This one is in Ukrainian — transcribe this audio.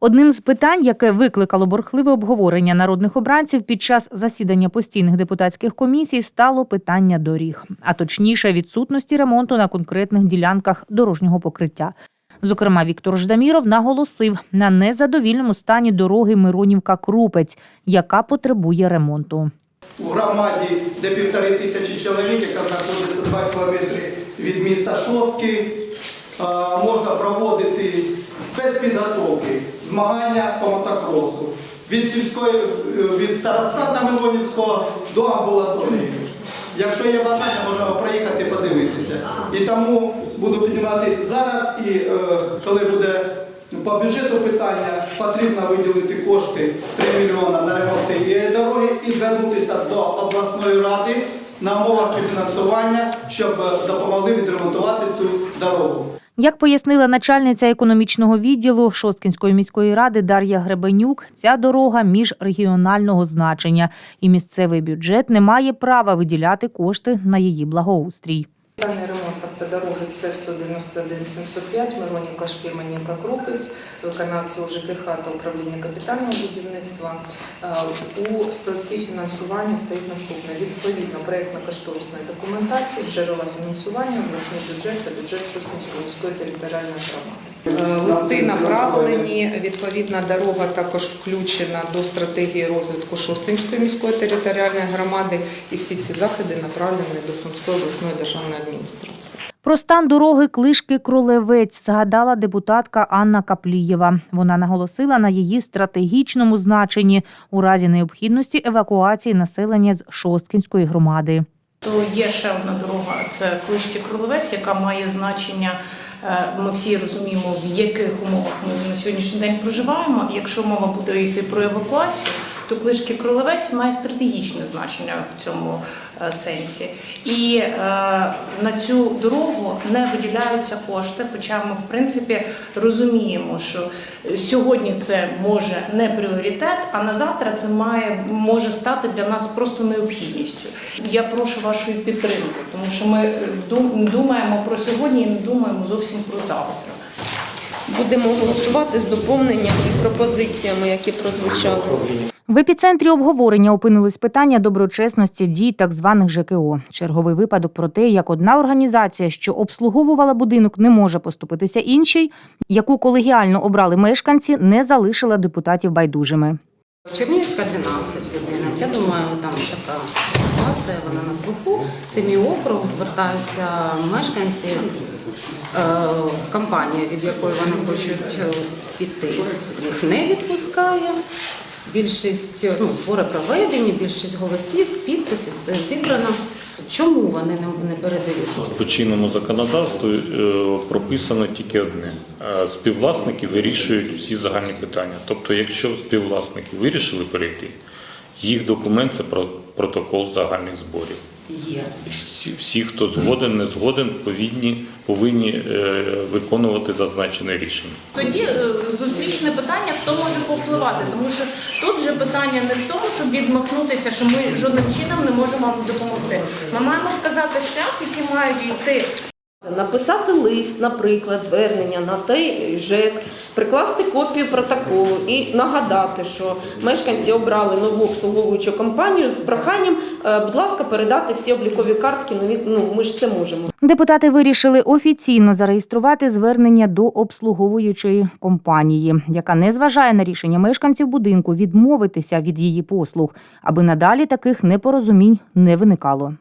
Одним з питань, яке викликало борхливе обговорення народних обранців під час засідання постійних депутатських комісій, стало питання доріг, а точніше відсутності ремонту на конкретних ділянках дорожнього покриття. Зокрема, Віктор Ждаміров наголосив на незадовільному стані дороги Миронівка-Крупець, яка потребує ремонту. У громаді, де півтори тисячі чоловік, яка знаходиться 2 кілометри від міста Шостки, можна проводити без підготовки змагання по мотокросу. Від сільської е, від старостата Миронівського до амбулаторії. Якщо є бажання, можна проїхати подивитися. І тому буду піднімати зараз, і е, коли буде по бюджету питання, потрібно виділити кошти 3 мільйона на ремонт цієї дороги і звернутися до обласної ради на умовах співфінансування, щоб допомогли відремонтувати цю дорогу. Як пояснила начальниця економічного відділу Шосткінської міської ради Дар'я Гребенюк, ця дорога міжрегіонального значення, і місцевий бюджет не має права виділяти кошти на її благоустрій. Даний ремонт автодороги це 191 705, Миронівка, Шкірманівка, Крупець, виконавці УЖКХ та управління капітального будівництва. Е, У строці фінансування стоїть наступне. Відповідно, проєктно-кошторисної документації, джерела фінансування, обласний бюджет та бюджет Шостинської міської територіальної громади. Е, Листи направлені, відповідна дорога також включена до стратегії розвитку Шостинської міської територіальної громади, і всі ці заходи направлені до Сумської обласної державної адміністрації. Про стан дороги Клишки Кролевець згадала депутатка Анна Каплієва. Вона наголосила на її стратегічному значенні у разі необхідності евакуації населення з Шосткінської громади. То є ще одна дорога, це Клишки Кролевець, яка має значення. е, Ми всі розуміємо, в яких умовах ми на сьогоднішній день проживаємо. Якщо мова буде йти про евакуацію, то Клишки Кролевець має стратегічне значення в цьому е, сенсі. І е, на цю дорогу не виділяються кошти. Хоча ми, в принципі, розуміємо, що сьогодні це може не пріоритет, а на завтра це має може стати для нас просто необхідністю. Я прошу вашої підтримки, тому що ми е, думаємо про сьогодні і не думаємо зовсім про завтра. Будемо голосувати з доповненням і пропозиціями, які прозвучали. В епіцентрі обговорення опинились питання доброчесності дій так званих ЖКО. Черговий випадок про те, як одна організація, що обслуговувала будинок, не може поступитися іншій, яку колегіально обрали мешканці, не залишила депутатів байдужими. Чернігівська 12 будинок. Я думаю, там така ситуація, вона на слуху. Це мій округ, звертаються мешканці, е, компанія, від якої вони хочуть е, піти, їх не відпускає. Більшість ну, збори проведені, більшість голосів, підписів, все зібрано. Чому вони не, не передають? По чинному законодавстві е, прописано тільки одне: Е, співвласники вирішують всі загальні питання. Тобто, якщо співвласники вирішили перейти, їх документ це протокол загальних зборів. Є. Всі, всі, хто згоден, не згоден, повинні, повинні е, виконувати зазначене рішення. Тоді е, зустрічне питання, хто може повпливати, тому що тут вже питання не в тому, щоб відмахнутися, що ми жодним чином не можемо вам допомогти. Ми маємо вказати шлях, який мають йти Написати лист, наприклад, звернення на той ЖЕК, прикласти копію протоколу і нагадати, що мешканці обрали нову обслуговуючу компанію з проханням, е, будь ласка, передати всі облікові картки. Від- ну ми ж це можемо. Депутати вирішили офіційно зареєструвати звернення до обслуговуючої компанії, яка не зважає на рішення мешканців будинку відмовитися від її послуг, аби надалі таких непорозумінь не виникало.